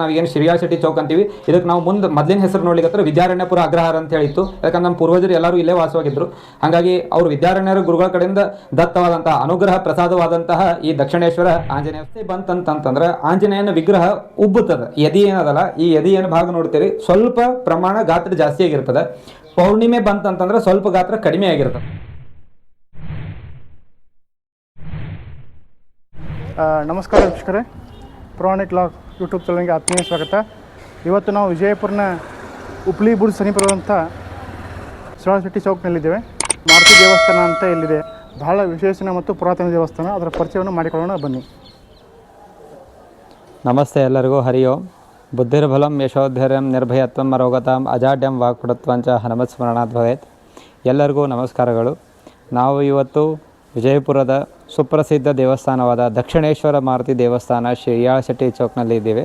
ನಾವೇನು ಶಿರಿಯಾ ಶೆಟ್ಟಿ ಚೌಕ್ ಅಂತೀವಿ. ಇದಕ್ಕೆ ನಾವು ಮುಂದೆ ಮೊದಲಿನ ಹೆಸರು ನೋಡ್ಲಿಕ್ಕೆ ವಿದ್ಯಾರಣ್ಯಪುರ ಅಗ್ರಹಾರ ಅಂತ ಹೇಳಿತ್ತು. ಯಾಕಂದ್ರೆ ನಮ್ಮ ಪೂರ್ವಜರು ಎಲ್ಲರೂ ಇಲ್ಲೇ ವಾಸವಾಗಿದ್ರು ಹಾಗಾಗಿ ಅವರು ವಿದ್ಯಾರಣ್ಯರ ಗುರುಗಳ ಕಡೆಯಿಂದ ದತ್ತವಾದಂತಹ ಅನುಗ್ರಹ ಪ್ರಸಾದವಾದಂತಹ ಈ ದಕ್ಷಿಣೇಶ್ವರ ಆಂಜನೇಯ ಬಂತಂತಂದ್ರೆ ಆಂಜನೇಯನ ವಿಗ್ರಹ ಉಬ್ಬುತ್ತದೆ. ಎದಿ ಏನದಲ್ಲ, ಈ ಎದಿ ಏನು ಭಾಗ ನೋಡ್ತೀರಿ? ಸ್ವಲ್ಪ ಪ್ರಮಾಣ ಗಾತ್ರ ಜಾಸ್ತಿ ಆಗಿರ್ತದೆ. ಪೌರ್ಣಿಮೆ ಬಂತಂತಂದ್ರೆ ಸ್ವಲ್ಪ ಗಾತ್ರ ಕಡಿಮೆ ಆಗಿರ್ತದೆ. ನಮಸ್ಕಾರ ವೀಕ್ಷಕರೇ. ಪುರಾಣಿಕ್ ಲಾಗ್ ಯೂಟ್ಯೂಬ್ ಚಾನಲ್ಗೆ ಆತ್ಮೀಯ ಸ್ವಾಗತ. ಇವತ್ತು ನಾವು ವಿಜಯಪುರನ ಉಪ್ಲಿ ಬುರ್ಜ್ ಸಮೀಪವಿರುವಂಥ ಶಿವಶೆಟ್ಟಿ ಚೌಕ್ನಲ್ಲಿದ್ದೇವೆ. ಮಾರುತಿ ದೇವಸ್ಥಾನ ಅಂತ ಇಲ್ಲಿದೆ. ಬಹಳ ವಿಶೇಷನ ಮತ್ತು ಪುರಾತನ ದೇವಸ್ಥಾನ. ಅದರ ಪರಿಚಯವನ್ನು ಮಾಡಿಕೊಳ್ಳೋಣ. ಬನ್ನಿ. ನಮಸ್ತೆ ಎಲ್ಲರಿಗೂ. ಹರಿ ಬುದ್ಧಿರ್ಬಲಂ ಯಶೋಧೈರ್ಯಂ ನಿರ್ಭಯತ್ವಂ ಅರೋಗತಾಂ ಅಜಾಡ್ಯಂ ವಾಕ್ಪಟತ್ವಂಚ ಹನುಮತ್ಸ್ಮರಣಾತ್ ಭವೇತ್. ಎಲ್ಲರಿಗೂ ನಮಸ್ಕಾರಗಳು. ನಾವು ಇವತ್ತು ವಿಜಯಪುರದ ಸುಪ್ರಸಿದ್ಧ ದೇವಸ್ಥಾನವಾದ ದಕ್ಷಿಣೇಶ್ವರ ಮಾರುತಿ ದೇವಸ್ಥಾನ ಶ್ರೀಯಾಳ ಶೆಟ್ಟಿ ಚೌಕ್ನಲ್ಲಿ ಇದ್ದೀವಿ.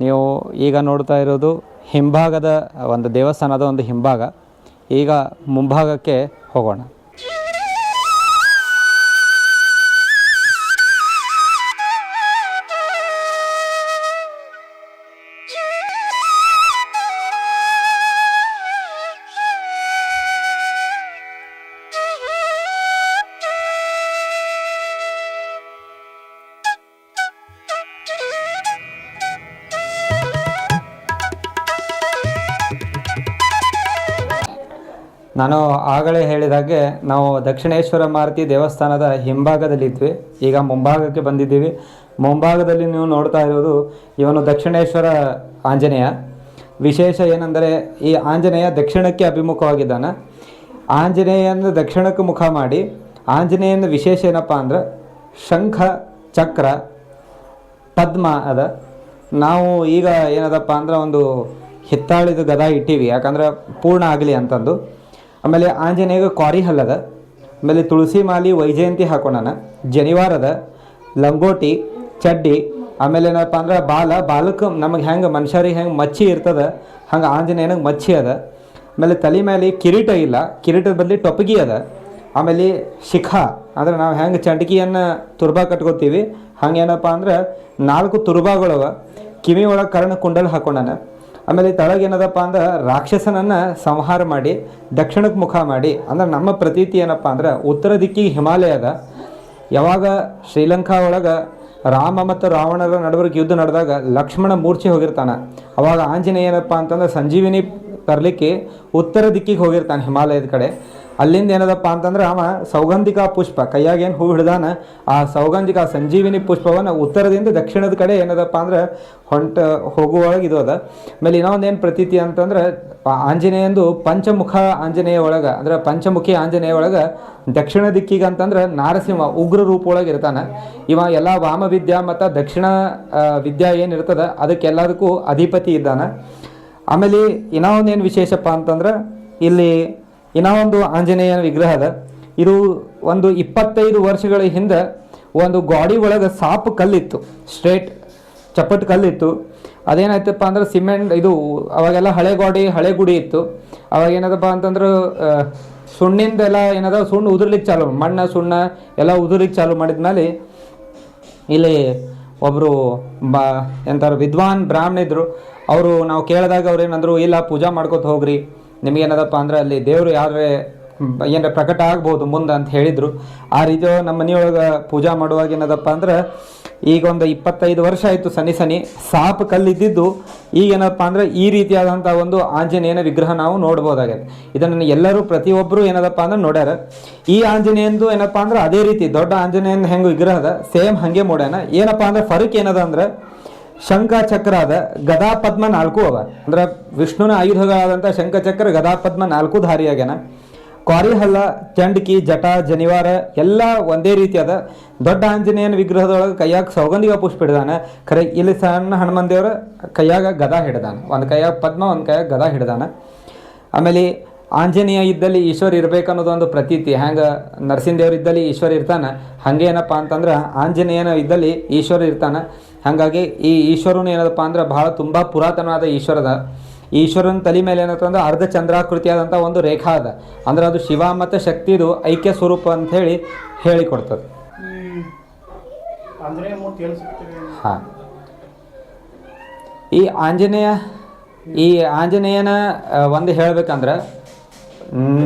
ನೀವು ಈಗ ನೋಡ್ತಾ ಇರೋದು ಹಿಂಭಾಗದ ಒಂದು ದೇವಸ್ಥಾನದ ಒಂದು ಹಿಂಭಾಗ. ಈಗ ಮುಂಭಾಗಕ್ಕೆ ಹೋಗೋಣ. ನಾನು ಆಗಲೇ ಹೇಳಿದಾಗೆ ನಾವು ದಕ್ಷಿಣೇಶ್ವರ ಮಾರುತಿ ದೇವಸ್ಥಾನದ ಹಿಂಭಾಗದಲ್ಲಿ ಇದ್ವಿ ಈಗ ಮುಂಭಾಗಕ್ಕೆ ಬಂದಿದ್ದೀವಿ. ಮುಂಭಾಗದಲ್ಲಿ ನೀವು ನೋಡ್ತಾ ಇರೋದು ಇವನು ದಕ್ಷಿಣೇಶ್ವರ ಆಂಜನೇಯ. ವಿಶೇಷ ಏನೆಂದರೆ ಈ ಆಂಜನೇಯ ದಕ್ಷಿಣಕ್ಕೆ ಅಭಿಮುಖವಾಗಿದ್ದಾನೆ. ಆಂಜನೇಯನ ದಕ್ಷಿಣಕ್ಕೆ ಮುಖ ಮಾಡಿ ಆಂಜನೇಯನ ವಿಶೇಷ ಏನಪ್ಪ ಅಂದ್ರೆ ಶಂಖ ಚಕ್ರ ಪದ್ಮ ಅದ. ನಾವು ಈಗ ಏನದಪ್ಪ ಅಂದ್ರೆ ಒಂದು ಹಿತ್ತಾಳಿದ ಗದಾ ಇಟ್ಟೀವಿ. ಯಾಕಂದ್ರೆ ಪೂರ್ಣ ಆಗಲಿ ಅಂತಂದು. ಆಮೇಲೆ ಆಂಜನೇಯಗೆ ಕ್ವಾರಿ ಹಲ್ಲದ, ಆಮೇಲೆ ತುಳಸಿ ಮಾಲಿ ವೈಜಯಂತಿ ಹಾಕೋಣ ಜನಿವಾರದ ಲಂಗೋಟಿ, ಚಡ್ಡಿ, ಆಮೇಲೆ ಏನಪ್ಪ ಅಂದ್ರೆ ಬಾಲ ಬಾಲಕ್ಕೆ ನಮಗೆ ಹೆಂಗೆ ಮನುಷ್ಯರಿಗೆ ಹೆಂಗೆ ಮಚ್ಚಿ ಇರ್ತದ, ಹಂಗೆ ಆಂಜನೇಯನಿಗೆ ಮಚ್ಚಿ ಅದ. ಆಮೇಲೆ ತಲೆ ಮೇಲೆ ಕಿರೀಟ ಇಲ್ಲ, ಕಿರೀಟದ ಬದಲಿ ಟೊಪ್ಪಿಗೆ ಅದ. ಆಮೇಲೆ ಶಿಖ, ಅಂದ್ರೆ ನಾವು ಹೆಂಗೆ ಚಂಡ್ಕಿಯನ್ನು ತುರ್ಬ ಕಟ್ಕೋತೀವಿ ಹಂಗೇನಪ್ಪ ಅಂದ್ರೆ ನಾಲ್ಕು ತುರ್ಬಾಗಳವ ಕಿವಿ ಒಳಗೆ ಕರ್ಣ ಕುಂಡಲ್ ಹಾಕೊಂಡಾನ ಆಮೇಲೆ ತಳಗೆ ಏನದಪ್ಪ ಅಂದ್ರೆ ರಾಕ್ಷಸನನ್ನು ಸಂಹಾರ ಮಾಡಿ ದಕ್ಷಿಣಕ್ಕೆ ಮುಖ ಮಾಡಿ, ಅಂದ್ರೆ ನಮ್ಮ ಪ್ರತೀತಿ ಏನಪ್ಪ ಅಂದ್ರೆ ಉತ್ತರ ದಿಕ್ಕಿಗೆ ಹಿಮಾಲಯ ಅದ. ಯಾವಾಗ ಶ್ರೀಲಂಕಾ ಒಳಗೆ ರಾಮ ಮತ್ತು ರಾವಣರ ನಡುವರಿಗೆ ಯುದ್ಧ ನಡೆದಾಗ ಲಕ್ಷ್ಮಣ ಮೂರ್ಛೆ ಹೋಗಿರ್ತಾನೆ. ಅವಾಗ ಆಂಜನೇಯ ಏನಪ್ಪ ಅಂತಂದ್ರೆ ಸಂಜೀವಿನಿ ತರಲಿಕ್ಕೆ ಉತ್ತರ ದಿಕ್ಕಿಗೆ ಹೋಗಿರ್ತಾನೆ ಹಿಮಾಲಯದ ಕಡೆ. ಅಲ್ಲಿಂದ ಏನದಪ್ಪ ಅಂತಂದ್ರೆ ಅವ ಸೌಗಂಧಿಕ ಪುಷ್ಪ ಕೈಯಾಗೇನು ಹೂ ಹಿಡ್ದಾನ, ಆ ಸೌಗಂಧಿಕ ಸಂಜೀವಿನಿ ಪುಷ್ಪವನ್ನು ಉತ್ತರದಿಂದ ದಕ್ಷಿಣದ ಕಡೆ ಏನದಪ್ಪ ಅಂದ್ರೆ ಹೊಂಟ ಹೋಗುವೊಳಗೆ ಇದು ಅದ. ಆಮೇಲೆ ಇನ್ನೊಂದು ಏನು ಪ್ರತೀತಿ ಅಂತಂದ್ರೆ ಆಂಜನೇಯಂದು ಪಂಚಮುಖ ಆಂಜನೇಯ ಒಳಗೆ, ಅಂದ್ರೆ ಪಂಚಮುಖಿ ಆಂಜನೇಯ ಒಳಗೆ ದಕ್ಷಿಣ ದಿಕ್ಕಿಗೆ ಅಂತಂದ್ರೆ ನಾರಸಿಂಹ ಉಗ್ರ ರೂಪ ಒಳಗೆ ಇರ್ತಾನೆ. ಇವ ಎಲ್ಲ ವಾಮ ವಿದ್ಯಾ ಮತ್ತು ದಕ್ಷಿಣ ವಿದ್ಯಾ ಏನಿರ್ತದ ಅದಕ್ಕೆಲ್ಲದಕ್ಕೂ ಅಧಿಪತಿ ಇದ್ದಾನೆ. ಆಮೇಲೆ ಇನ್ನೂ ಒಂದೇನು ವಿಶೇಷಪ್ಪ ಅಂತಂದ್ರೆ ಇಲ್ಲಿ ಇನ್ನೂ ಒಂದು ವಿಗ್ರಹ ಅದ. ಇದು ಒಂದು ಇಪ್ಪತ್ತೈದು ವರ್ಷಗಳ ಹಿಂದೆ ಒಂದು ಗಾಡಿ ಒಳಗೆ ಸಾಪು ಕಲ್ಲಿತ್ತು, ಸ್ಟ್ರೇಟ್ ಚಪ್ಪಟ್ ಕಲ್ಲಿತ್ತು. ಅದೇನಾಯ್ತಪ್ಪ ಅಂದ್ರೆ ಸಿಮೆಂಟ್, ಇದು ಅವಾಗೆಲ್ಲ ಹಳೆ ಗಾಡಿ, ಹಳೆ ಗುಡಿ ಇತ್ತು. ಅವಾಗ ಏನದಪ್ಪ ಅಂತಂದ್ರೆ ಸುಣ್ಣಿಂದೆಲ್ಲ ಏನದ, ಸುಣ್ಣ ಉದುರ್ಲಿಕ್ಕೆ ಚಾಲು, ಮಣ್ಣು, ಸುಣ್ಣ ಎಲ್ಲ ಉದುರ್ಲಿಕ್ಕೆ ಚಾಲು ಮಾಡಿದ್ಮೇಲೆ ಇಲ್ಲಿ ಒಬ್ಬರು ಬಾ, ಎಂತಾರು ವಿದ್ವಾನ್ ಬ್ರಾಹ್ಮಣ ಇದ್ರು. ಅವರು ನಾವು ಕೇಳಿದಾಗ ಅವ್ರು ಏನಂದ್ರು ಇಲ್ಲ, ಪೂಜಾ ಮಾಡ್ಕೊತ ಹೋಗ್ರಿ. ನಿಮಗೇನದಪ್ಪ ಅಂದ್ರೆ ಅಲ್ಲಿ ದೇವರು ಯಾರೇ ಏನಾರ ಪ್ರಕಟ ಆಗ್ಬೋದು ಮುಂದೆ ಅಂತ ಹೇಳಿದರು. ಆ ರೀತಿ ನಮ್ಮ ಮನೆಯೊಳಗೆ ಪೂಜಾ ಮಾಡುವಾಗ ಏನದಪ್ಪ ಅಂದ್ರೆ, ಈಗ ಒಂದು ಇಪ್ಪತ್ತೈದು ವರ್ಷ ಆಯಿತು ಸನಿ ಸನಿ ಸಾಪ್ ಕಲ್ಲಿದ್ದಿದ್ದು. ಈಗೇನಪ್ಪ ಅಂದ್ರೆ, ಈ ರೀತಿಯಾದಂಥ ಒಂದು ಆಂಜನೇಯನ ವಿಗ್ರಹ ನಾವು ನೋಡ್ಬೋದಾಗಿದೆ ಇದನ್ನು ಎಲ್ಲರೂ ಪ್ರತಿಯೊಬ್ಬರು ಏನದಪ್ಪ ಅಂದ್ರೆ ನೋಡ್ಯಾರ. ಈ ಆಂಜನೇಯಂದು ಏನಪ್ಪ ಅಂದ್ರೆ, ಅದೇ ರೀತಿ ದೊಡ್ಡ ಆಂಜನೇಯನ ಹೆಂಗೆ ವಿಗ್ರಹ ಅದ, ಸೇಮ್ ಹಾಗೆ ಮೂಡ್ಯಾನ. ಏನಪ್ಪ ಅಂದ್ರೆ, ಫರಕ್ ಏನದ ಅಂದ್ರೆ ಶಂಖ ಚಕ್ರ ಅದ ಗದಾ ಪದ್ಮ ನಾಲ್ಕು ಅವ. ಅಂದ್ರೆ, ವಿಷ್ಣುನ ಆಯುಧಗಳಾದಂಥ ಶಂಖ ಚಕ್ರ ಗದಾ ಪದ್ಮ ನಾಲ್ಕು ಧಾರಿ ಆಗ್ಯಾನ ಚಂಡಕಿ, ಜಟ, ಜನಿವಾರ ಎಲ್ಲ ಒಂದೇ ರೀತಿ ಅದ ದೊಡ್ಡ ಆಂಜನೇಯನ ವಿಗ್ರಹದೊಳಗೆ ಕೈಯಾಗ ಸೌಗಂಧಿಗ ಪುಷ್ಪ ಹಿಡಿದಾನೆ ಖರೆ, ಇಲ್ಲಿ ಸಣ್ಣ ಹನುಮನ್ ದೇವರ ಕೈಯಾಗ ಗದಾ ಹಿಡ್ದಾನೆ. ಒಂದು ಕೈಯಾಗ ಪದ್ಮ, ಒಂದು ಕೈಯಾಗ ಗದಾ ಹಿಡ್ದಾನ. ಆಮೇಲೆ ಆಂಜನೇಯ ಇದ್ದಲ್ಲಿ ಈಶ್ವರ ಇರ್ಬೇಕನ್ನೋದು ಒಂದು ಪ್ರತೀತಿ. ಹ್ಯಾಂಗೆ ನರಸಿಂಹದೇವ್ರ ಇದ್ದಲ್ಲಿ ಈಶ್ವರ ಇರ್ತಾನೆ. ಹಂಗೆ ಏನಪ್ಪ ಅಂತಂದ್ರೆ ಆಂಜನೇಯನ ಇದ್ದಲ್ಲಿ ಈಶ್ವರ ಇರ್ತಾನೆ. ಹಾಗಾಗಿ ಈ ಈಶ್ವರನು ಏನದಪ್ಪ ಅಂದ್ರೆ ಬಹಳ ತುಂಬ ಪುರಾತನವಾದ ಈಶ್ವರದ ಈಶ್ವರನ ತಲೆ ಮೇಲೆ ಏನಂತಂದ್ರೆ ಅರ್ಧ ಚಂದ್ರಾಕೃತಿಯಾದಂಥ ಒಂದು ರೇಖಾ ಅದ. ಅಂದ್ರೆ ಅದು ಶಿವ ಮತ್ತು ಶಕ್ತಿದು ಐಕ್ಯ ಸ್ವರೂಪ ಅಂತ ಹೇಳಿ ಹೇಳಿಕೊಡ್ತದೆ. ಹಾಂ. ಈ ಆಂಜನೇಯ ಈ ಆಂಜನೇಯನ ಒಂದು ಹೇಳ್ಬೇಕಂದ್ರೆ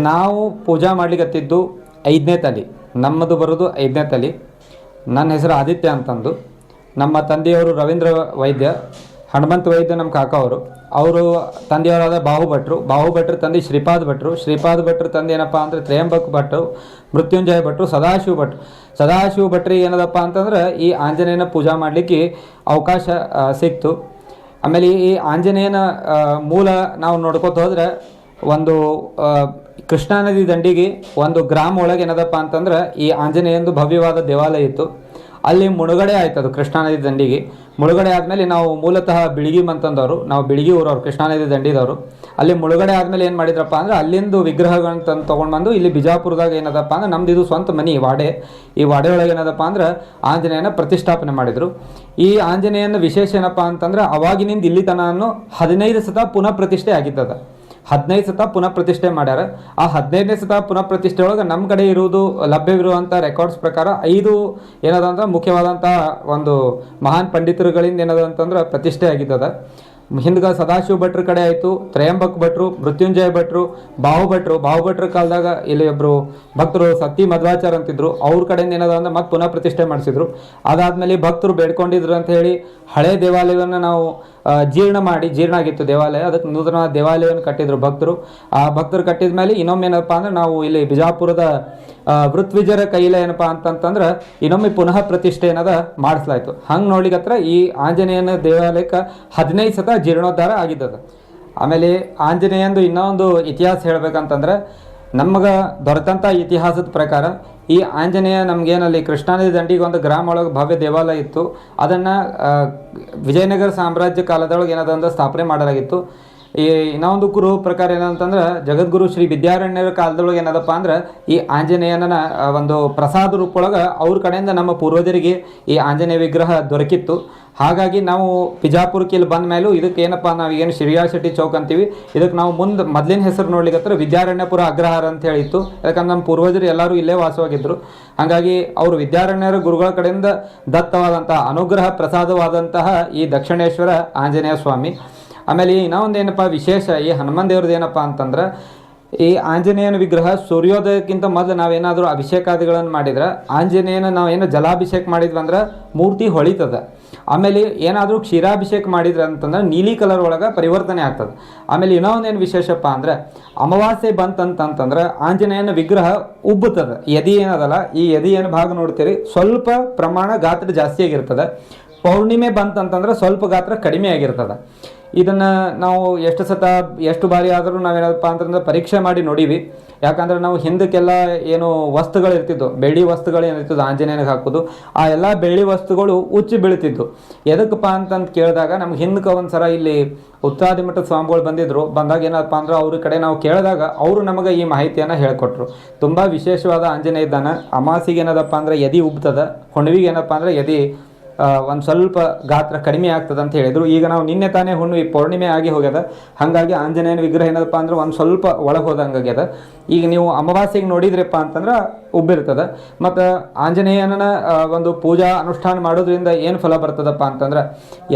ನಾವು ಪೂಜಾ ಮಾಡ್ಲಿಕತ್ತಿದ್ದು ಐದನೇ ತಲೆ. ನಮ್ಮದು ಬರೋದು ಐದನೇ ತಲೆ. ನನ್ನ ಹೆಸರು ಆದಿತ್ಯ ಅಂತಂದು. ನಮ್ಮ ತಂದೆಯವರು ರವೀಂದ್ರ ವೈದ್ಯ. ಹನುಮಂತ ವೈದ್ಯ ನಮ್ಮ ಕಾಕ ಅವರು. ಅವರು ತಂದೆಯವರಾದ ಬಾಹುಭಟ್ರು. ಬಾಹುಭಟ್ರು ತಂದೆ ಶ್ರೀಪಾದ್ ಭಟ್ರು. ಶ್ರೀಪಾದ್ ಭಟ್ರು ತಂದೆ ಏನಪ್ಪ ಅಂದರೆ ತ್ರಯಂಬಕ್ ಭಟ್ರು, ಮೃತ್ಯುಂಜಯ ಭಟ್ರು, ಸದಾಶಿವ ಭಟ್ರು. ಸದಾಶಿವ ಭಟ್ರಿಗೆ ಏನದಪ್ಪ ಅಂತಂದ್ರೆ ಈ ಆಂಜನೇಯನ ಪೂಜಾ ಮಾಡಲಿಕ್ಕೆ ಅವಕಾಶ ಸಿಕ್ತು. ಆಮೇಲೆ ಈ ಆಂಜನೇಯನ ಮೂಲ ನಾವು ನೋಡ್ಕೋತ ಹೋದ್ರೆ ಒಂದು ಕೃಷ್ಣಾ ನದಿ ದಂಡಿಗೆ ಒಂದು ಗ್ರಾಮ ಒಳಗೆ ಏನದಪ್ಪ ಅಂತಂದ್ರೆ ಈ ಆಂಜನೇಯಂದು ಭವ್ಯವಾದ ದೇವಾಲಯ ಇತ್ತು. ಅಲ್ಲಿ ಮುಳುಗಡೆ ಆಯ್ತು ಅದು ಕೃಷ್ಣಾ ನದಿ ದಂಡಿಗೆ. ಮುಳುಗಡೆ ಆದಮೇಲೆ ನಾವು ಮೂಲತಃ ಬಿಳಿಗಿ ಅಂತಂದವರು. ನಾವು ಬಿಳಿಗಿ ಊರವ್ರು ಕೃಷ್ಣಾ ನದಿ ದಂಡಿದವರು. ಅಲ್ಲಿ ಮುಳುಗಡೆ ಆದಮೇಲೆ ಏನು ಮಾಡಿದ್ರಪ್ಪ ಅಂದ್ರೆ ಅಲ್ಲಿಂದು ವಿಗ್ರಹಗಳನ್ನ ತಂದು ತೊಗೊಂಡು ಬಂದು ಇಲ್ಲಿ ಬಿಜಾಪುರದಾಗ ಏನದಪ್ಪ ಅಂದ್ರೆ ನಮ್ದು ಇದು ಸ್ವಂತ ಮನಿ ವಾಡೆ. ಈ ವಾಡೆ ಒಳಗೆ ಏನದಪ್ಪ ಅಂದ್ರೆ ಆಂಜನೇಯನ ಪ್ರತಿಷ್ಠಾಪನೆ ಮಾಡಿದರು. ಈ ಆಂಜನೇಯನ ವಿಶೇಷ ಏನಪ್ಪ ಅಂತಂದ್ರೆ ಅವಾಗಿನಿಂದ ಇಲ್ಲಿ ತನಕ ಹದಿನೈದು ಸತ ಪುನಃ ಪ್ರತಿಷ್ಠೆ ಆಗಿದ್ದದ. ಹದಿನೈದು ಸತ ಪುನಃ ಪ್ರತಿಷ್ಠೆ ಮಾಡ್ಯಾರ. ಆ ಹದಿನೈದನೇ ಸತ ಪುನಃ ಪ್ರತಿಷ್ಠೆ ಒಳಗೆ ನಮ್ಮ ಕಡೆ ಇರುವುದು ಲಭ್ಯವಿರುವಂಥ ರೆಕಾರ್ಡ್ಸ್ ಪ್ರಕಾರ ಐದು ಏನದಂದ್ರೆ ಮುಖ್ಯವಾದಂಥ ಒಂದು ಮಹಾನ್ ಪಂಡಿತರುಗಳಿಂದ ಏನದ ಅಂತಂದ್ರೆ ಪ್ರತಿಷ್ಠೆ ಆಗಿದ್ದದ. ಹಿಂದ್ಗ ಸದಾಶಿವ ಭಟ್ರ ಕಡೆ ಆಯಿತು, ತ್ರಯಂಬಕ್ ಭಟ್ರು, ಮೃತ್ಯುಂಜಯ ಭಟ್ರು, ಬಾಹು ಭಟ್ರು. ಬಾಹು ಭಟ್ರ ಕಾಲದಾಗ ಇಲ್ಲಿ ಒಬ್ಬರು ಭಕ್ತರು ಸತಿ ಮಧ್ವಾಚಾರ ಅಂತಿದ್ರು. ಅವ್ರ ಕಡೆಯಿಂದ ಏನದ ಅಂದ್ರೆ ಮತ್ತೆ ಪುನಃ ಪ್ರತಿಷ್ಠೆ ಮಾಡಿಸಿದ್ರು. ಅದಾದ್ಮೇಲೆ ಭಕ್ತರು ಬೇಡ್ಕೊಂಡಿದ್ರು ಅಂತ ಹೇಳಿ ಹಳೆ ದೇವಾಲಯವನ್ನು ನಾವು ಜೀರ್ಣ ಮಾಡಿ, ಜೀರ್ಣ ಆಗಿತ್ತು ದೇವಾಲಯ. ಅದಕ್ಕೆ ನೂತನ ದೇವಾಲಯವನ್ನು ಕಟ್ಟಿದ್ರು ಭಕ್ತರು. ಆ ಭಕ್ತರು ಕಟ್ಟಿದ ಮೇಲೆ ಇನ್ನೊಮ್ಮೆ ಏನಪ್ಪ ಅಂದ್ರೆ ನಾವು ಇಲ್ಲಿ ಬಿಜಾಪುರದ ವೃತ್ವಿಜರ ಕೈಲ ಏನಪ್ಪ ಅಂತಂತಂದ್ರೆ ಇನ್ನೊಮ್ಮೆ ಪುನಃ ಪ್ರತಿಷ್ಠೆ ಏನದ ಮಾಡಿಸ್ಲಾಯ್ತು. ಹಂಗೆ ನೋಡ್ಲಿಕ್ಕತ್ರ ಈ ಆಂಜನೇಯನ ದೇವಾಲಯಕ್ಕೆ ಹದಿನೈದು ಸತ ಜೀರ್ಣೋದ್ಧಾರ ಆಗಿದ್ದದ. ಆಮೇಲೆ ಆಂಜನೇಯಂದು ಇನ್ನೊಂದು ಇತಿಹಾಸ ಹೇಳ್ಬೇಕಂತಂದ್ರೆ ನಮಗೆ ದೊರೆತಂಥ ಇತಿಹಾಸದ ಪ್ರಕಾರ ಈ ಆಂಜನೇಯ ನಮಗೇನಲ್ಲಿ ಕೃಷ್ಣಾನದಿ ದಂಡಿಗೆ ಒಂದು ಗ್ರಾಮ ಒಳಗೆ ಭವ್ಯ ದೇವಾಲಯ ಇತ್ತು. ಅದನ್ನು ವಿಜಯನಗರ ಸಾಮ್ರಾಜ್ಯ ಕಾಲದೊಳಗೆ ಏನದ ಅಂದ್ರೆ ಸ್ಥಾಪನೆ ಮಾಡಲಾಗಿತ್ತು. ಈ, ಇನ್ನೊಂದು ಕುರು ಪ್ರಕಾರ ಏನಂತಂದ್ರೆ ಜಗದ್ಗುರು ಶ್ರೀ ವಿದ್ಯಾರಣ್ಯರ ಕಾಲದೊಳಗೆ ಏನದಪ್ಪ ಅಂದ್ರೆ ಈ ಆಂಜನೇಯನ ಒಂದು ಪ್ರಸಾದ ರೂಪೊಳಗೆ ಅವ್ರ ಕಡೆಯಿಂದ ನಮ್ಮ ಪೂರ್ವಜರಿಗೆ ಈ ಆಂಜನೇಯ ವಿಗ್ರಹ ದೊರಕಿತ್ತು. ಹಾಗಾಗಿ ನಾವು ಬಿಜಾಪುರಕ್ಕೆ ಇಲ್ಲಿ ಬಂದ ಮೇಲೂ ಇದಕ್ಕೆ ಏನಪ್ಪ ನಾವು ಏನು ಶಿರಿಯಾ ಶೆಟ್ಟಿ ಚೌಕ್ ಅಂತೀವಿ, ಇದಕ್ಕೆ ನಾವು ಮುಂದೆ ಮೊದಲಿನ ಹೆಸರು ನೋಡ್ಲಿಕ್ಕೆ ವಿದ್ಯಾರಣ್ಯಪುರ ಅಗ್ರಹಾರ ಅಂತ ಹೇಳಿತ್ತು ಯಾಕಂದ್ರೆ ನಮ್ಮ ಪೂರ್ವಜರು ಎಲ್ಲರೂ ಇಲ್ಲೇ ವಾಸವಾಗಿದ್ದರು ಹಾಗಾಗಿ ಅವರು ವಿದ್ಯಾರಣ್ಯರ ಗುರುಗಳ ಕಡೆಯಿಂದ ದತ್ತವಾದಂತಹ ಅನುಗ್ರಹ ಪ್ರಸಾದವಾದಂತಹ ಈ ದಕ್ಷಿಣೇಶ್ವರ ಆಂಜನೇಯ ಸ್ವಾಮಿ. ಆಮೇಲೆ ಇನ್ನೊಂದು ಏನಪ್ಪ ವಿಶೇಷ, ಈ ಹನುಮಾನ್ ದೇವ್ರದ್ದು ಏನಪ್ಪ ಅಂತಂದ್ರೆ, ಈ ಆಂಜನೇಯನ ವಿಗ್ರಹ ಸೂರ್ಯೋದಯಕ್ಕಿಂತ ಮೊದಲು ನಾವೇನಾದರೂ ಅಭಿಷೇಕಾದಿಗಳನ್ನು ಮಾಡಿದ್ರೆ, ಆಂಜನೇಯನ ನಾವು ಏನು ಜಲಾಭಿಷೇಕ ಮಾಡಿದ್ವಿ ಅಂದ್ರೆ ಮೂರ್ತಿ ಹೊಳಿತದ. ಆಮೇಲೆ ಏನಾದರೂ ಕ್ಷೀರಾಭಿಷೇಕ ಮಾಡಿದ್ರೆ ಅಂತಂದ್ರೆ ನೀಲಿ ಕಲರ್ ಒಳಗೆ ಪರಿವರ್ತನೆ ಆಗ್ತದೆ. ಆಮೇಲೆ ಇನ್ನೊಂದೇನು ವಿಶೇಷಪ್ಪ ಅಂದ್ರೆ ಅಮಾವಾಸ್ಯೆ ಬಂತಂತಂತಂದ್ರೆ ಆಂಜನೇಯನ ವಿಗ್ರಹ ಉಬ್ಬುತ್ತದೆ. ಎದಿ ಏನದಲ್ಲ, ಈ ಎದಿ ಏನು ಭಾಗ ನೋಡ್ತೀರಿ? ಸ್ವಲ್ಪ ಪ್ರಮಾಣ ಗಾತ್ರ ಜಾಸ್ತಿ ಆಗಿರ್ತದೆ ಪೌರ್ಣಿಮೆ ಬಂತಂತಂದ್ರೆ ಸ್ವಲ್ಪ ಗಾತ್ರ ಕಡಿಮೆ ಆಗಿರ್ತದೆ. ಇದನ್ನ ನಾವು ಎಷ್ಟು ಸತ ಎಷ್ಟು ಬಾರಿ ಆದರೂ ನಾವೇನಪ್ಪ ಅಂತಂದ್ರೆ ಪರೀಕ್ಷೆ ಮಾಡಿ ನೋಡೀವಿ. ಯಾಕಂದ್ರೆ ನಾವು ಹಿಂದಕ್ಕೆಲ್ಲ ಏನು ವಸ್ತುಗಳು ಇರ್ತಿದ್ವು. ಬೆಳ್ಳಿ ವಸ್ತುಗಳು ಏನಿರ್ತಿದ್ದು ಆಂಜನೇಯನಿಗೆ ಹಾಕೋದು. ಆ ಎಲ್ಲ ಬೆಳ್ಳಿ ವಸ್ತುಗಳು ಉಚ್ಚಿ ಬೀಳ್ತಿದ್ವು. ಎದಕ್ಕಪ್ಪ ಅಂತಂದು ಕೇಳಿದಾಗ ನಮ್ಗೆ ಹಿಂದಕ್ಕೆ ಒಂದ್ಸಲ ಇಲ್ಲಿ ಉತ್ತರಾದಿ ಮಠದ ಸ್ವಾಮಿಗಳು ಬಂದಿದ್ರು. ಬಂದಾಗ ಏನಪ್ಪ ಅಂದ್ರೆ ಅವ್ರ ಕಡೆ ನಾವು ಕೇಳಿದಾಗ ಅವರು ನಮಗೆ ಈ ಮಾಹಿತಿಯನ್ನು ಹೇಳ್ಕೊಟ್ರು. ತುಂಬ ವಿಶೇಷವಾದ ಆಂಜನೇಯ ದಾನ. ಅಮಾಸಿಗೆ ಏನದಪ್ಪ ಅಂದ್ರೆ ಎದಿ ಉಬ್ತದ. ಹುಣ್ಣಿಗೆ ಏನಪ್ಪ ಅಂದ್ರೆ ಎದಿ ಒಂದು ಸ್ವಲ್ಪ ಗಾತ್ರ ಕಡಿಮೆ ಆಗ್ತದೆ ಅಂತ ಹೇಳಿದರು. ಈಗ ನಾವು ನಿನ್ನೆ ತಾನೇ ಹುಣ್ಣು ಪೌರ್ಣಿಮೆ ಆಗಿ ಹೋಗ್ಯದ. ಹಾಗಾಗಿ ಆಂಜನೇಯನ ವಿಗ್ರಹ ಏನದಪ್ಪ ಅಂದ್ರೆ ಒಂದು ಸ್ವಲ್ಪ ಒಳಗೆ ಹೋದಂಗೆ ಆಗ್ಯದ. ಈಗ ನೀವು ಅಮಾವಾಸ್ಯೆಗೆ ನೋಡಿದ್ರಪ್ಪ ಅಂತಂದ್ರೆ ಉಬ್ಬಿರ್ತದೆ. ಮತ್ತು ಆಂಜನೇಯನ ಒಂದು ಪೂಜಾ ಅನುಷ್ಠಾನ ಮಾಡೋದ್ರಿಂದ ಏನು ಫಲ ಬರ್ತದಪ್ಪ ಅಂತಂದ್ರೆ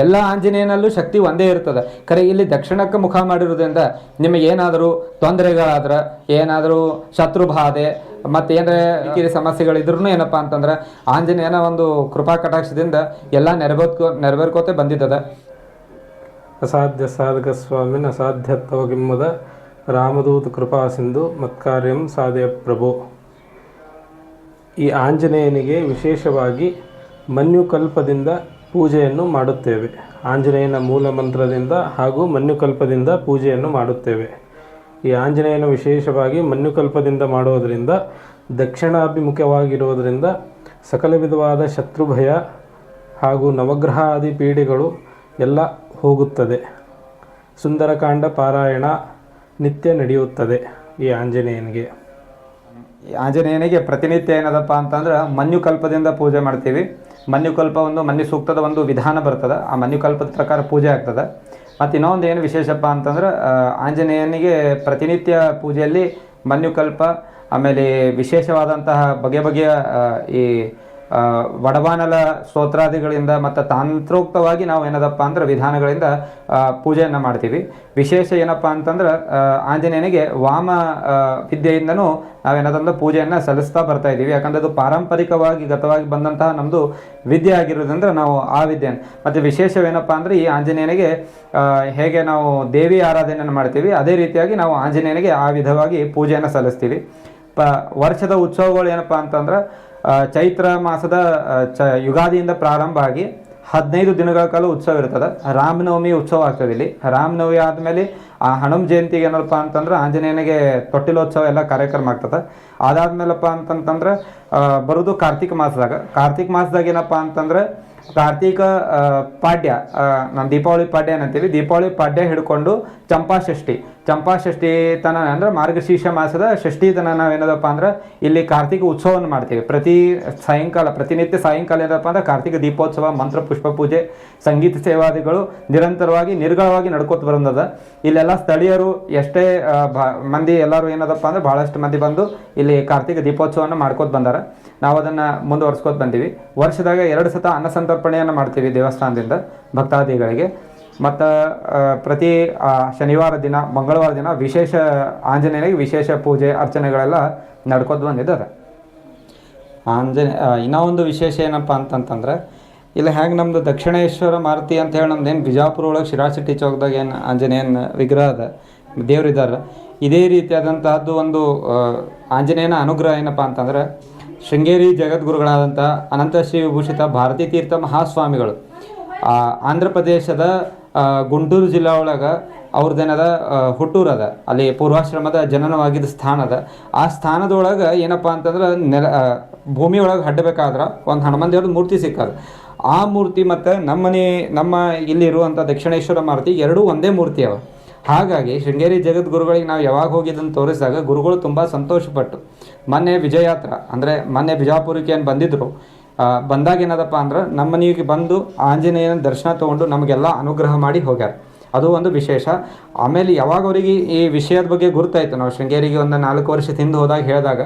ಎಲ್ಲ ಆಂಜನೇಯನಲ್ಲೂ ಶಕ್ತಿ ಒಂದೇ ಇರ್ತದೆ. ಖರೆ, ಇಲ್ಲಿ ದಕ್ಷಿಣಕ್ಕೆ ಮುಖ ಮಾಡಿರೋದ್ರಿಂದ ನಿಮಗೆ ಏನಾದರೂ ತೊಂದರೆಗಳಾದ್ರೆ, ಏನಾದರೂ ಶತ್ರುಬಾಧೆ ಮತ್ತೆ ಏನಾರ ಕಿರಿ ಸಮಸ್ಯೆಗಳಿದ್ರು ಏನಪ್ಪ ಅಂತಂದ್ರೆ ಆಂಜನೇಯನ ಒಂದು ಕೃಪಾ ಕಟಾಕ್ಷದಿಂದ ಎಲ್ಲ ನೆರವೇರ್ಕೋ, ನೆರವೇರ್ಕೋತೆ ಬಂದಿದ್ದದ. ಅಸಾಧ್ಯ ಸಾಧಕ ಸ್ವಾಮಿನ ಅಸಾಧ್ಯತ್ವಗಿಮ್ಮದ ರಾಮದೂತ ಕೃಪಾ ಸಿಂಧು ಮತ್ಕಾರ್ಯಂ ಸಾಧೆಯ ಪ್ರಭು. ಈ ಆಂಜನೇಯನಿಗೆ ವಿಶೇಷವಾಗಿ ಮನ್ಯುಕಲ್ಪದಿಂದ ಪೂಜೆಯನ್ನು ಮಾಡುತ್ತೇವೆ. ಆಂಜನೇಯನ ಮೂಲ ಮಂತ್ರದಿಂದ ಹಾಗೂ ಮನ್ಯುಕಲ್ಪದಿಂದ ಪೂಜೆಯನ್ನು ಮಾಡುತ್ತೇವೆ. ಈ ಆಂಜನೇಯನ ವಿಶೇಷವಾಗಿ ಮನ್ಯುಕಲ್ಪದಿಂದ ಮಾಡೋದರಿಂದ, ದಕ್ಷಿಣಾಭಿಮುಖವಾಗಿರೋದರಿಂದ ಸಕಲ ವಿಧವಾದ ಶತ್ರುಭಯ ಹಾಗೂ ನವಗ್ರಹಾದಿ ಪೀಡೆಗಳು ಎಲ್ಲ ಹೋಗುತ್ತದೆ. ಸುಂದರಕಾಂಡ ಪಾರಾಯಣ ನಿತ್ಯ ನಡೆಯುತ್ತದೆ ಈ ಆಂಜನೇಯನಿಗೆ. ಆಂಜನೇಯನಿಗೆ ಪ್ರತಿನಿತ್ಯ ಏನದಪ್ಪ ಅಂತಂದ್ರೆ ಮನ್ಯುಕಲ್ಪದಿಂದ ಪೂಜೆ ಮಾಡ್ತೀವಿ. ಮನ್ಯುಕಲ್ಪ ಒಂದು ಮನ್ಯು ಸೂಕ್ತದ ಒಂದು ವಿಧಾನ ಬರ್ತದೆ. ಆ ಮನ್ಯುಕಲ್ಪದ ಪ್ರಕಾರ ಪೂಜೆ ಆಗ್ತದೆ. ಮತ್ತು ಇನ್ನೊಂದು ಏನು ವಿಶೇಷಪ್ಪ ಅಂತಂದ್ರೆ ಆಂಜನೇಯನಿಗೆ ಪ್ರತಿನಿತ್ಯ ಪೂಜೆಯಲ್ಲಿ ಮನ್ಯುಕಲ್ಪ ಆಮೇಲೆ ವಿಶೇಷವಾದಂತಹ ಬಗೆ ಬಗೆಯ ಈ ಆ, ವಡಬಾನಲ ಸ್ತೋತ್ರಾದಿಗಳಿಂದ ಮತ್ತು ತಾಂತ್ರೋಕ್ತವಾಗಿ ನಾವು ಏನದಪ್ಪ ಅಂದ್ರೆ ವಿಧಾನಗಳಿಂದ ಪೂಜೆಯನ್ನು ಮಾಡ್ತೀವಿ. ವಿಶೇಷ ಏನಪ್ಪ ಅಂತಂದ್ರೆ ಆಂಜನೇಯನಿಗೆ ವಾಮ ವಿದ್ಯೆಯಿಂದನೂ ನಾವೇನದಂದ್ರೆ ಪೂಜೆಯನ್ನು ಸಲ್ಲಿಸ್ತಾ ಬರ್ತಾ ಇದ್ದೀವಿ. ಯಾಕಂದ್ರೆ ಅದು ಪಾರಂಪರಿಕವಾಗಿ ಗತವಾಗಿ ಬಂದಂತಹ ನಮ್ಮದು ವಿದ್ಯೆ ಆಗಿರೋದ್ರಿಂದ ನಾವು ಆ ವಿದ್ಯೆ ಮತ್ತು ವಿಶೇಷವೇನಪ್ಪ ಅಂದರೆ ಈ ಆಂಜನೇಯನಿಗೆ ಹೇಗೆ ನಾವು ದೇವಿ ಆರಾಧನೆಯನ್ನು ಮಾಡ್ತೀವಿ ಅದೇ ರೀತಿಯಾಗಿ ನಾವು ಆಂಜನೇಯನಿಗೆ ಆ ವಿಧವಾಗಿ ಪೂಜೆಯನ್ನು ಸಲ್ಲಿಸ್ತೀವಿ. ಪ ವರ್ಷದ ಉತ್ಸವಗಳು ಏನಪ್ಪ ಅಂತಂದ್ರೆ ಚೈತ್ರ ಮಾಸದ ಚ, ಯುಗಾದಿಯಿಂದ ಪ್ರಾರಂಭ ಆಗಿ ಹದಿನೈದು ದಿನಗಳ ಕಾಲ ಉತ್ಸವ ಇರ್ತದೆ. ರಾಮನವಮಿ ಉತ್ಸವ ಆಗ್ತದೆ ಇಲ್ಲಿ. ರಾಮನವಮಿ ಆದಮೇಲೆ ಆ ಹನುಮ ಜಯಂತಿಗೆ ಏನಪ್ಪ ಅಂತಂದ್ರೆ ಆಂಜನೇಯನಿಗೆ ತೊಟ್ಟಿಲೋತ್ಸವ ಎಲ್ಲ ಕಾರ್ಯಕ್ರಮ ಆಗ್ತದೆ. ಅದಾದ್ಮೇಲಪ್ಪ ಅಂತಂತಂದ್ರೆ ಬರೋದು ಕಾರ್ತಿಕ ಮಾಸದಾಗ. ಕಾರ್ತಿಕ ಮಾಸದಾಗ ಏನಪ್ಪ ಅಂತಂದ್ರೆ, ಕಾರ್ತಿಕ ಪಾಡ್ಯ ನಮ್ಮ ದೀಪಾವಳಿ ಪಾಡ್ಯ ಏನಂತೀವಿ. ದೀಪಾವಳಿ ಪಾಡ್ಯ ಹಿಡ್ಕೊಂಡು ಚಂಪಾಷಷ್ಠಿ ಚಂಪಾಷಷ್ಠಿ ತನ ಅಂದ್ರೆ ಮಾರ್ಗಶೀರ್ಷ ಮಾಸದ ಷಷ್ಠಿ ತನ ನಾವೇನದಪ್ಪ ಅಂದ್ರೆ ಇಲ್ಲಿ ಕಾರ್ತಿಕ ಉತ್ಸವವನ್ನು ಮಾಡ್ತೀವಿ. ಪ್ರತಿ ಸಾಯಂಕಾಲ, ಪ್ರತಿನಿತ್ಯ ಸಾಯಂಕಾಲ ಏನಪ್ಪ ಅಂದ್ರೆ ಕಾರ್ತಿಕ ದೀಪೋತ್ಸವ, ಮಂತ್ರ ಪುಷ್ಪ ಪೂಜೆ, ಸಂಗೀತ ಸೇವಾದಿಗಳು ನಿರಂತರವಾಗಿ, ನಿರ್ಗಳವಾಗಿ ನಡ್ಕೋತ ಬರೋದದ ಇಲ್ಲೆಲ್ಲ ಸ್ಥಳೀಯರು ಎಷ್ಟೇ ಮಂದಿ ಎಲ್ಲರೂ ಏನದಪ್ಪ ಅಂದ್ರೆ ಭಾಳಷ್ಟು ಮಂದಿ ಬಂದು ಇಲ್ಲಿ ಕಾರ್ತಿಕ ದೀಪೋತ್ಸವವನ್ನು ಮಾಡ್ಕೋತ ಬಂದಾರ. ನಾವು ಅದನ್ನು ಮುಂದುವರ್ಸ್ಕೋತ ಬಂದೀವಿ. ವರ್ಷದಾಗ ಎರಡು ಸತ ಅನ್ನ ಸಂತರ್ಪಣೆಯನ್ನು ಮಾಡ್ತೀವಿ ದೇವಸ್ಥಾನದಿಂದ ಭಕ್ತಾದಿಗಳಿಗೆ. ಮತ್ತು ಪ್ರತಿ ಶನಿವಾರ ದಿನ, ಮಂಗಳವಾರ ದಿನ ವಿಶೇಷ ಆಂಜನೇಯನಿಗೆ ವಿಶೇಷ ಪೂಜೆ, ಅರ್ಚನೆಗಳೆಲ್ಲ ನಡ್ಕೊತ ಬಂದಿದ್ದಾರೆ. ಆಂಜನೇ ಇನ್ನೂ ಒಂದು ವಿಶೇಷ ಏನಪ್ಪ ಅಂತಂತಂದ್ರೆ, ಇಲ್ಲಿ ಹ್ಯಾಂಗೆ ನಮ್ಮದು ದಕ್ಷಿಣೇಶ್ವರ ಮಾರುತಿ ಅಂತ ಹೇಳಿ ನಮ್ದು ಏನು ಬಿಜಾಪುರ ಒಳಗೆ ಶಿರಾಶೆಟ್ಟಿ ಚೌಕದಾಗ ಏನು ಆಂಜನೇಯನ ವಿಗ್ರಹ ಅದ ದೇವರಿದ್ದಾರೆ ಇದೇ ರೀತಿಯಾದಂತಹದ್ದು ಒಂದು ಆಂಜನೇಯನ ಅನುಗ್ರಹ ಏನಪ್ಪ ಅಂತಂದ್ರೆ, ಶೃಂಗೇರಿ ಜಗದ್ಗುರುಗಳಾದಂಥ ಅನಂತ ಶ್ರೀ ವಿಭೂಷಿತ ಭಾರತೀ ತೀರ್ಥ ಮಹಾಸ್ವಾಮಿಗಳು ಆಂಧ್ರ ಪ್ರದೇಶದ ಗುಂಟೂರು ಜಿಲ್ಲಾ ಒಳಗೆ ಅವ್ರದ್ದೇನದ ಹುಟ್ಟೂರದ ಅಲ್ಲಿ ಪೂರ್ವಾಶ್ರಮದ ಜನನವಾಗಿದ್ದ ಸ್ಥಾನ ಅದ. ಆ ಸ್ಥಾನದೊಳಗೆ ಏನಪ್ಪ ಅಂತಂದ್ರೆ ನೆಲ ಭೂಮಿ ಒಳಗೆ ಹಡ್ಡಬೇಕಾದ್ರೆ ಒಂದು ಹನುಮಾನ್ ದೇವ್ರದ ಮೂರ್ತಿ ಸಿಕ್ಕದ. ಆ ಮೂರ್ತಿ ಮತ್ತು ನಮ್ಮನೆ, ನಮ್ಮ ಇಲ್ಲಿರುವಂಥ ದಕ್ಷಿಣೇಶ್ವರ ಮಾರುತಿ ಎರಡೂ ಒಂದೇ ಮೂರ್ತಿ ಅವ. ಹಾಗಾಗಿ ಶೃಂಗೇರಿ ಜಗದ್ಗುರುಗಳಿಗೆ ನಾವು ಯಾವಾಗ ಹೋಗಿದ್ದನ್ನು ತೋರಿಸಿದಾಗ ಗುರುಗಳು ತುಂಬ ಸಂತೋಷಪಟ್ಟು, ಮೊನ್ನೆ ವಿಜಯಾತ್ರ ಅಂದರೆ ಮೊನ್ನೆ ಬಿಜಾಪುರಕ್ಕೆ ಏನು ಬಂದಿದ್ದರು ಬಂದಾಗ ಏನದಪ್ಪ ಅಂದ್ರೆ ನಮ್ಮ ಮನೆಗೆ ಬಂದು ಆಂಜನೇಯನ ದರ್ಶನ ತಗೊಂಡು ನಮಗೆಲ್ಲ ಅನುಗ್ರಹ ಮಾಡಿ ಹೋಗ್ಯಾರ. ಅದು ಒಂದು ವಿಶೇಷ. ಆಮೇಲೆ ಯಾವಾಗ ಅವರಿಗೆ ಈ ವಿಷಯದ ಬಗ್ಗೆ ಗುರುತಾಯಿತು. ನಾವು ಶೃಂಗೇರಿಗೆ ಒಂದು ನಾಲ್ಕು ವರ್ಷ ತಿಂದು ಹೋದಾಗ ಹೇಳಿದಾಗ,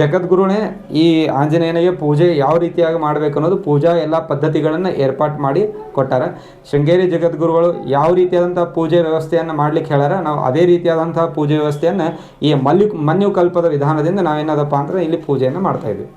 ಜಗದ್ಗುರುನೇ ಈ ಆಂಜನೇಯನಿಗೆ ಪೂಜೆ ಯಾವ ರೀತಿಯಾಗಿ ಮಾಡಬೇಕು ಅನ್ನೋದು ಪೂಜಾ ಎಲ್ಲ ಪದ್ಧತಿಗಳನ್ನು ಏರ್ಪಾಟ್ ಮಾಡಿ ಕೊಟ್ಟಾರ. ಶೃಂಗೇರಿ ಜಗದ್ಗುರುಗಳು ಯಾವ ರೀತಿಯಾದಂಥ ಪೂಜೆ ವ್ಯವಸ್ಥೆಯನ್ನು ಮಾಡ್ಲಿಕ್ಕೆ ಹೇಳಾರ ನಾವು ಅದೇ ರೀತಿಯಾದಂತಹ ಪೂಜೆ ವ್ಯವಸ್ಥೆಯನ್ನು ಈ ಮಲ್ಯು ಮನ್ಯುಕಲ್ಪದ ವಿಧಾನದಿಂದ ನಾವೇನದಪ್ಪ ಅಂದ್ರೆ ಇಲ್ಲಿ ಪೂಜೆಯನ್ನು ಮಾಡ್ತಾ ಇದ್ವಿ.